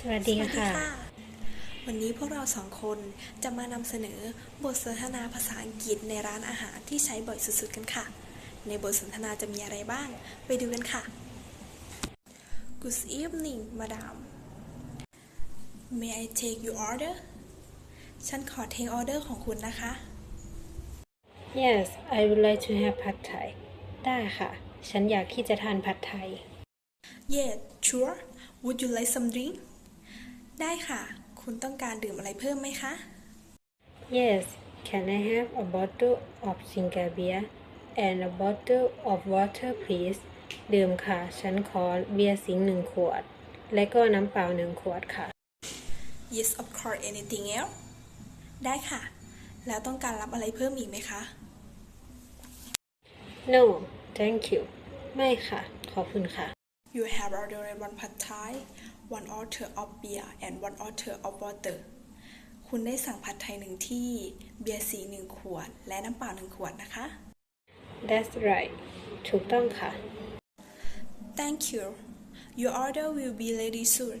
สวัสดีค่ะ วันนี้พวกเราสองคนจะมานำเสนอบทสนทนาภาษาอังกฤษในร้านอาหารที่ใช้บ่อยสุดๆกันค่ะ ในบทสนทนาจะมีอะไรบ้าง ไปดูกันค่ะ Good evening madam May I take your order ฉันขอเทคออเดอร์ของคุณนะคะ Yes I would like to have pad thai ได้ค่ะ ฉันอยากที่จะทานผัดไทย Yes sure Would you like some drink ได้ค่ะ คุณต้องการดื่มอะไรเพิ่มไหมคะ Yes can I have a bottle of ginger beer and a bottle of water please ดื่มค่ะ ฉันขอเบียร์สิงห์หนึ่งขวด และก็น้ำเปล่าหนึ่งขวดค่ะ Yes of course anything else ได้ค่ะ แล้วต้องการรับอะไรเพิ่มอีกไหมคะ No thank you ไม่ค่ะ ขอบคุณค่ะ You have ordered one pad thai one order of beer and one order of water คุณได้สั่งผัดไทยหนึ่งที่ เบียร์สีหนึ่งขวด และน้ำเปล่าหนึ่งขวดนะคะ That's right ถูกต้องค่ะ Thank you Your order will be ready soon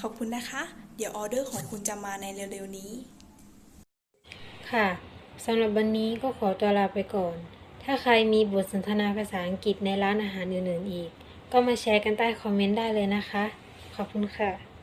ขอบคุณนะคะ เดี๋ยวออเดอร์ของคุณจะมาในเร็วๆนี้ ค่ะสำหรับวันนี้ก็ขอตัวลาไปก่อน ถ้าใครมีบทสนทนาภาษาอังกฤษในร้านอาหารอื่นๆอีก ก็มาแชร์กันใต้คอมเมนต์ได้เลยนะคะ ขอบคุณค่ะ